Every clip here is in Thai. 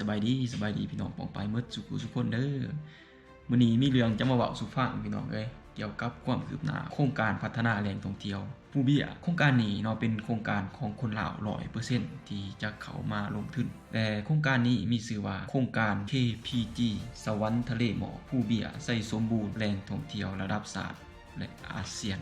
สบายดีสบายดีพี่น้องปองไปเมื่อสุขุสุกคนเด้อมื้อนี้มีเรื่องจะมาเว้าสู่ฟังพี่น้องเอ้ยเกี่ยวกับความคืบหน้าโครงการพัฒนาแหล่งท่องเที่ยวผู้เบี้ยโครงการนี้เนาะเป็นโครงการของคนลาว100%ที่จะเข้ามาลงทุนแต่โครงการนี้มีชื่อว่าโครงการ KPG สวรรค์ทะเลหมอกผู้เบี้ยใส่สมบูรณ์แหล่งท่องเที่ยวระดับศาสตร์และอาเซียน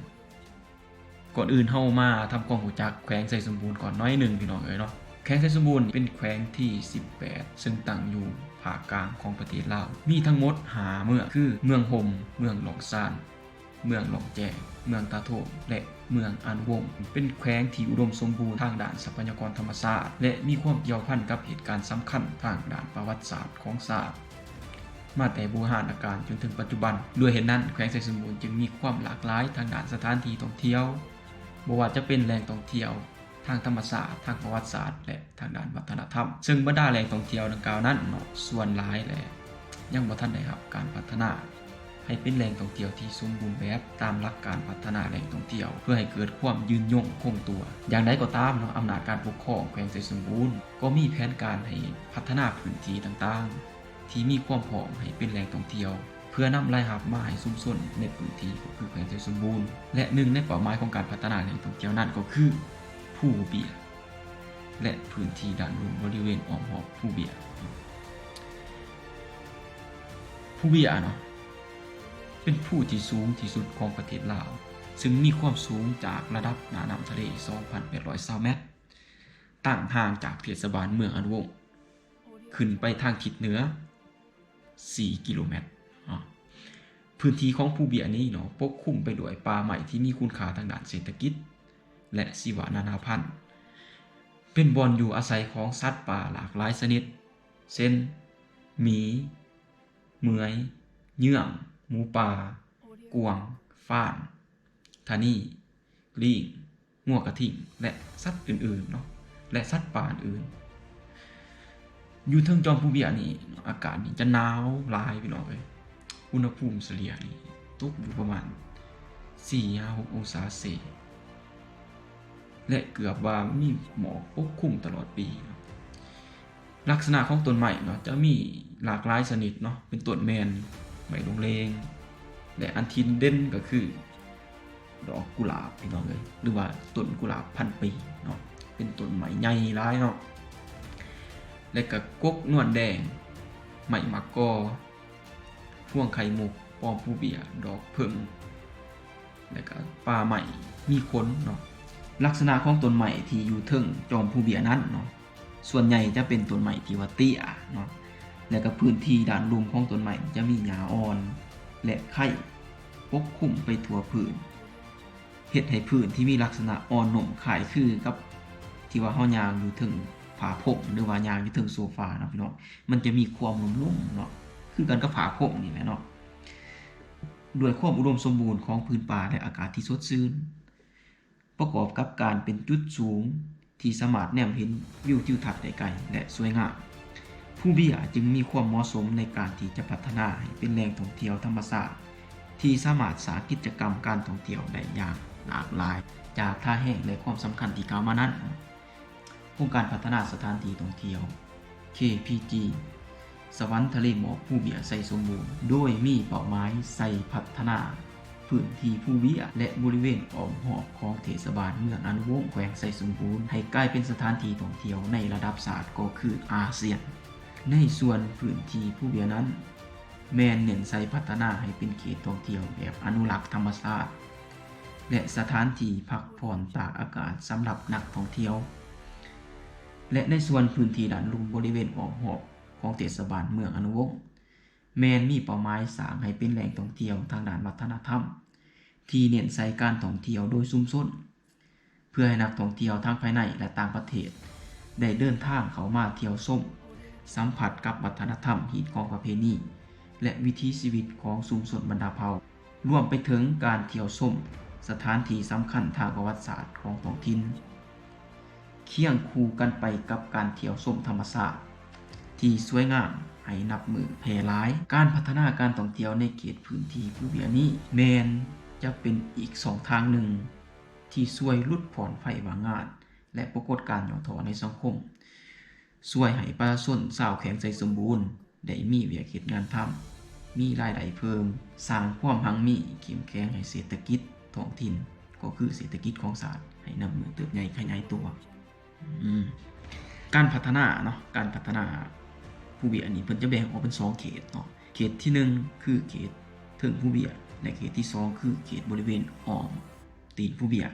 ก่อนอื่นเฮามาทำความรู้จักแขวงไสสมบูรณ์ก่อนน้อยหนึ่งพี่น้องเอ้ยเนาะ แขวงไสสมบูรณ์เป็นแขวงที่ 18 ซึ่งตั้งอยู่ภาคกลางของประเทศลาว มีทั้งหมดหาเมืองคือเมืองหมเมืองหลองซาน เมืองหลองแจ เมืองตาโถมและเมืองอันวง เป็นแขวงที่อุดมสมบูรณ์ทางด้านทรัพยากรธรรมชาติ และมีความเกี่ยวพันกับเหตุการณ์สำคัญทางด้านประวัติศาสตร์ของศาสตร์มาแต่โบูหารอาการจนถึงปัจจุบัน ด้วยเหตุนั้นแขวงไสสมบูรณ์จึงมีความหลากหลายทางด้านสถานที่ท่องเที่ยวบ่ว่าจะเป็นแหล่งท่องเที่ยว ทางธรรมศาสตร์ ทางประวัติศาสตร์ และทางด้านวัฒนธรรม ซึ่งบรรดาแหล่งท่องเที่ยวดังกล่าวนั้นเนาะส่วนหลายแหละยังบ่ทันได้รับการพัฒนา ให้เป็นแหล่งท่องเที่ยวที่สมบูรณ์แบบตามหลักการพัฒนาแหล่งท่องเที่ยว เพื่อให้เกิดความยืนยงคงตัว อย่างไรก็ตามเนาะอำนาจการปกครองแขวงไสสมบูรณ์ก็มีแผนการให้พัฒนาพื้นที่ต่างๆ ที่มีความพร้อมให้เป็นแหล่งท่องเที่ยวเพื่อนำรายรับมาให้ซุ่มซ่นในพื้นที่ก็คือแขวงไสสมบูรณ์ และหนึ่งในเป้าหมายของการพัฒนาแหล่งท่องเที่ยวนั่นก็คือ ผู้เบียร์และพื้นที่ด้านลุ่มบริเวณอ้อมหอบผู้เบียร์ผู้เบียร์เนาะเป็นผู้ที่สูงที่สุดของประเทศลาว ซึ่งมีความสูงจากระดับหน้าน้ำทะเล 2,820เมตร ตั้งห่างจากเทศบาลเมืองอันวง ขึ้นไปทางทิศเหนือ 4 กิโลเมตร พื้นที่ของภูเบียนี้เนาะปกคลุมไปด้วยป่าใหม่ที่มีคุณค่าทางด้านเศรษฐกิจ และชีวนานาพันธุ์ เป็นบอนอยู่อาศัยของสัตว์ป่าหลากหลายชนิด เช่น หมีเหมยเยื่อง หมูป่ากวางฟ้านทานี่ลิงงัวกระทิ่ง และสัตว์อื่นๆเนาะ และสัตว์ป่าอื่น อยู่เทิงจอมภูเบียนี่ อากาศนี่จะหนาวลายพี่น้องเอ้ยอุณหภูมิเฉลี่ยนี่ตกอยู่ประมาณ4-6องศาเซลเซียส และเกือบว่ามีหมอกปกคลุมตลอดปีนะลักษณะของต้นไม้เนาะจะมีหลากหลายชนิดเนาะเป็นต้นแมนไม้ลงเลงและอันทินเด่นก็คือ ดอกกุหลาบพี่น้องเลยหรือว่าต้นกุหลาบพันปีเนาะเป็นต้นไม้ใหญ่หลายเนาะและก็กกนวลแดงไม้มะกอพ่วงไข่มุกปอมผู้เบียดอกเพิ่งและก็ป่าใหม่มีขนเนาะ ลักษณะของต้นใหม่ที่อยู่เทิงจอมผู้เบียนั้นเนาะส่วนใหญ่จะเป็นต้นใหม่ที่ว่าเตี้ยเนาะแล้วก็พื้นที่ด้านลุมของต้นใหม่จะมีหญ้าอ่อน และไข่ปกคลุมไปทั่วพื้นเฮ็ดให้พื้นที่มีลักษณะอ่อนหนุ่มคายคือกับที่ว่าเฮายางอยู่ถึงผาพมหรือว่ายางอยู่ถึงโซฟาเนาะพี่น้องมันจะมีความนุ่มๆเนาะคือกันกับผาพมนี่แหละเนาะด้วยความอุดมสมบูรณ์ของพื้นป่าและอากาศที่สดชื่น ประกอบกับการเป็นจุดสูงที่สามารถแนมเห็นวิวทิวทัศน์ได้ไกลและสวยงามผู้เบียจึงมีความเหมาะสมในการที่จะพัฒนาให้เป็นแหล่งท่องเที่ยวธรรมชาติที่สามารถสากิจกรรมการท่องเที่ยวได้อย่างหลากหลาย จากท่าแห่งและความสำคัญที่กล่าวมานั้นโครงการพัฒนาสถานที่ท่องเที่ยว KPG สวรรค์ทะเลหมอกผู้เบียใส่สมบูรณ์โดยมีเป้าหมายใส่พัฒนา พื้นที่ผู้เวียและบริเวณอ้อมหอบของเทศบาลเมืองอนุวงศ์แขวงไสสมบูรณ์ให้กลายเป็นสถานที่ท่องเที่ยวในระดับศาสตร์ก็คืออาเซียน ในส่วนพื้นที่ผู้เวียนั้น แมนเน้นใส่พัฒนาให้เป็นเขตท่องเที่ยวแบบอนุรักษ์ธรรมชาติและสถานที่พักผ่อนตากอากาศสำหรับนักท่องเที่ยว และในส่วนพื้นที่ด้านลุ่มบริเวณอ้อมหอบของเทศบาลเมืองอนุวงศ์ แมนมีเป้าหมายสร้างให้เป็นแหล่งท่องเที่ยวทางด้านวัฒนธรรม ที่เน้นใส่การท่องเที่ยวโดยซุ่มซ่นเพื่อให้นักท่องเที่ยวทั้งภายในและต่างประเทศ ได้เดินทางเข้ามาเที่ยวชมสัมผัสกับวัฒนธรรมหีดของประเพณีและวิถีชีวิตของชุมชนบรรดาเผ่ารวมไปถึงการเที่ยวชมสถานที่สำคัญทางประวัติศาสตร์ของท้องถิ่นเคียงคู่กันไปกับการเที่ยวชมธรรมชาติที่สวยงาม ให้นับมือแพร่หลาย การพัฒนาการท่องเที่ยวในเขตพื้นที่ผู้เบียนี้ แมนจะเป็นอีกสองทางหนึ่ง ที่ช่วยลดผ่อนไฟวางงาน และปรากฏการณ์หย่อถอในสังคมช่วยให้ประชาชนชาวแข็งใจสมบูรณ์ได้มีเวียกเฮ็ดงานทำมีรายได้เพิ่ม สร้างความหังมีเข้มแข็งให้เศรษฐกิจท้องถิ่น ก็คือเศรษฐกิจของศาสตร์ให้นำมือเติบใหญ่ขยายตัว การพัฒนาเนาะการพัฒนา ผู้เบียนี้เพิ่นจะแบ่งออกเป็นสองเขตเนาะเขตที่หนึ่งคือเขตเทิงผู้เบียและเขตที่สองคือเขตบริเวณอ้อมตีนผู้เบีย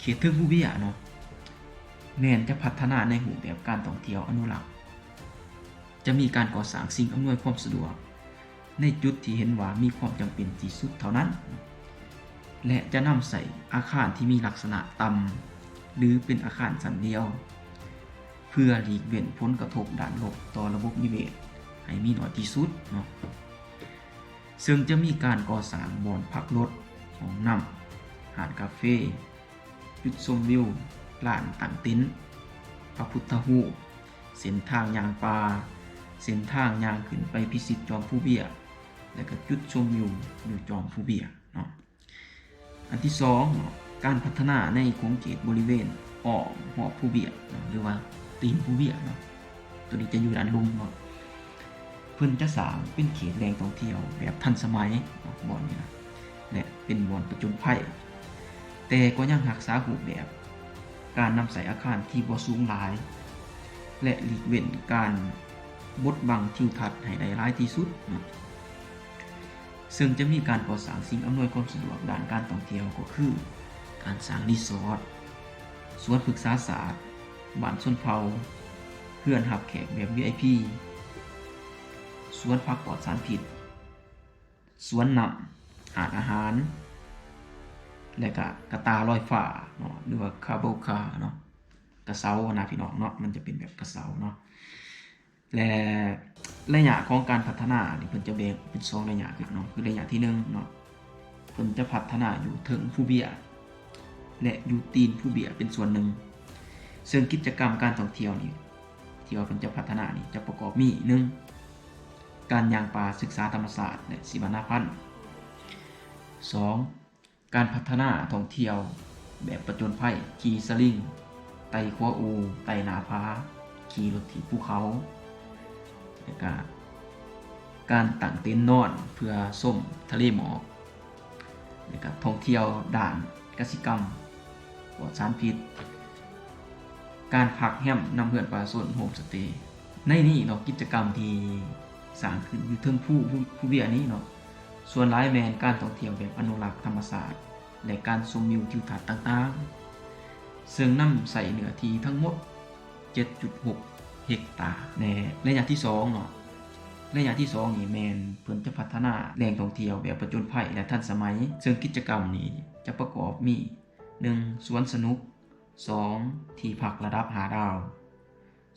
เขตเทิงผู้เบียเนาะแม่นจะพัฒนาในรูปแบบการท่องเที่ยวอนุรักษ์จะมีการก่อสร้างสิ่งอำนวยความสะดวก ในจุดที่เห็นว่ามีความจำเป็นที่สุดเท่านั้น และจะนำใส่อาคารที่มีลักษณะต่ำหรือเป็นอาคารสันเดียว เพื่อหลีกเว้นผลกระทบด้านลบต่อระบบนิเวศให้มีน้อยที่สุดเนาะซึ่งจะมีการก่อสร้างบ่อนพักรถห้องน้ำหาดคาเฟ่จุดชมวิวร้านต่างต็นพระพุทธรูเส้นทางยางปลาเส้นทางยางขึ้นไปพิสิทธิ์จอมผู้เบี้ยและก็จุดชมวิวอยู่จอมผู้เบี้ยเนาะอันที่สองเนาะการพัฒนาในโครงเขตบริเวณออมหอผู้เบี้ยเนาะหรือว่า ตีนผู้เบี้ยเนาะตัวนี้จะอยู่ด้านลุมเนาะเพิ่นจะสร้างเป็นเขตแหล่งท่องเที่ยวแบบทันสมัยเนาะบ่อนนี้นะและเป็นบ่อนประจนภัยแต่ก็ยังรักษารูปแบบ การนำใส่อาคารที่บ่สูงหลาย และหลีกเว้นการบดบังทิวทัศน์ให้ได้ร้ายที่สุดเนาะซึ่งจะมีการก่อสร้างสิ่งอำนวยความสะดวกด้านการท่องเที่ยวก็คือ การสร้างรีสอร์ทสวนปรึกษาศาสตร์ บ้านชนเผาเพื่อนหับแขกแบบ VIP สวนพักปลอดสารพิษ สวนนำหาดอาหาร และก็กระตาลอยฟ้าเนาะหรือว่าคาโบคาเนาะกระเซานะพี่น้องเนาะมันจะเป็นแบบกระเซาเนาะและระยะของการพัฒนานี่เพิ่นจะแบ่งเป็นสองระยะคือเนาะคือระยะที่หนึ่งเนาะเพิ่นจะพัฒนาอยู่ถึงผู้เบียและอยู่ตีนผู้เบียเป็นส่วนหนึ่ง ซึ่งกิจกรรมการท่องเที่ยวนี่ที่ว่าเพิ่นจะพัฒนานี่จะประกอบมีหนึ่งการยางป่าศึกษาธรรมศาสตร์และศิวนาพันธ์ 2. การพัฒนาท่องเที่ยวแบบประจนภัยขี่สลิงไต่ขัวอู ไต่หนาพาขี่รถถีบภูเขาและก็การตั้งเต็นท์นอนเพื่อส้มทะเลหมอกและก็ท่องเที่ยวด่านกสิกรรมปลอดสารพิษ การพักแฮมนำเพื่อนปลาส่วนโฮมสเตย์ในนี้เนาะกิจกรรมที่สร้างขึ้นอยู่เทิงผู้ผู้ผู้เบียนี้เนาะส่วนร้ายแมนการท่องเที่ยวแบบอนุรักษ์ธรรมศาสตร์ และการชมวิวทิวทัศน์ต่างๆ ซึ่งนำใส่เนื้อที่ทั้งหมด 7.6 เฮกตาร์ในระยะที่2เนาะระยะที่2นี่แมนเพิ่นจะพัฒนาแหล่งท่องเที่ยวแบบประจนภัยและทันสมัย ซึ่งกิจกรรมนี้จะประกอบมี 1. สวนสนุก 2. ที่พักระดับหาดาว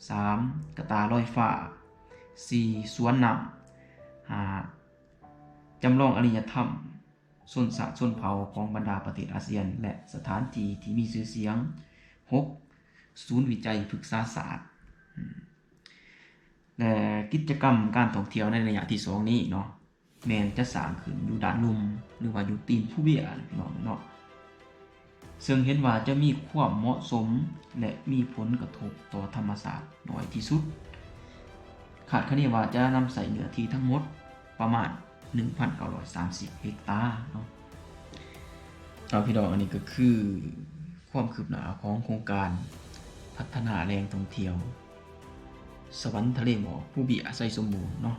3. กระตาลอยฟ้า 4. สวนนำ 5. จำลองอารยธรรมส่วนสะส่วนเผาของบรรดาประเทศอาเซียน และสถานที่ที่มีชื่อเสียง 6. ศูนย์วิจัยปรึกษาศาสตร์และกิจกรรมการท่องเที่ยวในระยะที่ 2 นี้เนาะแมนจะสร้างขึ้นอยู่ด้านลุมหรือว่าอยู่ตีนผู้เบี้ยนะพี่น้องเนาะ ซึ่งเห็นว่าจะมีความเหมาะสมและมีผลกระทบต่อธรรมศาสตร์น้อยที่สุดขาดคะเนว่าจะนำใส่เนื้อที่ทั้งหมดประมาณ 1,930 เฮกตาร์เนาะเอาพี่น้องอันนี้ก็คือความคืบหน้าของโครงการพัฒนาแหล่งท่องเที่ยว สวรรค์ทะเลหมอกผู้บีอาศัยสมบูรณ์เนาะ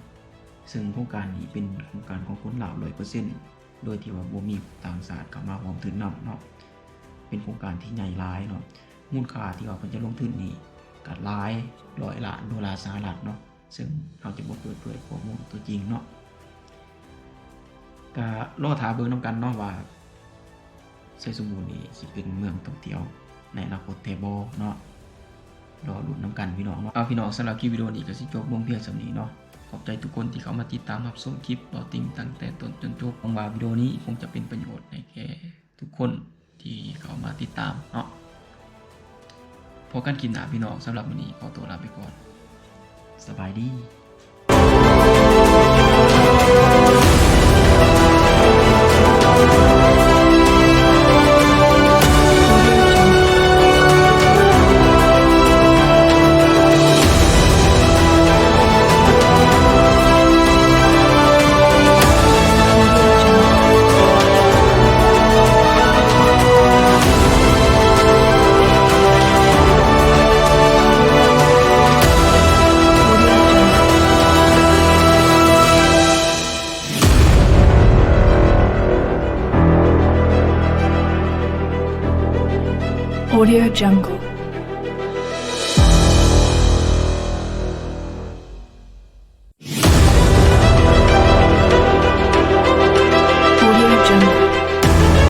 ซึ่งโครงการนี้เป็นโครงการของคนลาวร้อยเปอร์เซ็นต์โดยที่ว่าบ่มีต่างชาติเข้ามาพร้อมถือนำเนาะ เป็นโครงการที่ใหญ่หลายเนาะมูลค่าที่ว่าเพิ่นจะลงทุนนี่ก็หลายร้อยล้านดอลลาร์สหรัฐเนาะซึ่งเราจะบ่เปิดเผยข้อมูลตัวจริงเนาะก็รอถาเบิ่งนํกันเนาะว่าไซสมูนี่สิเป็นเมืองท่องเที่ยวในอนาคตแท้บ่เนาะรอลุ้นน้ำกันพี่น้องเนาะเอาพี่น้องสำหรับคลิปวิดีโอนี้ก็สิจบลงเพียงสำนี้เนาะขอบใจทุกคนที่เข้ามาติดตามรับชมคลิปรอติงตั้งแต่ต้นจนจบหวังว่าวิดีโอนี้คงจะเป็นประโยชน์ในแก่ทุกคน ติดตามเนาะพอกันกินหนาพี่น้องสำหรับวันนี้ขอตัวลาไปก่อน สบายดี Audio Jungle.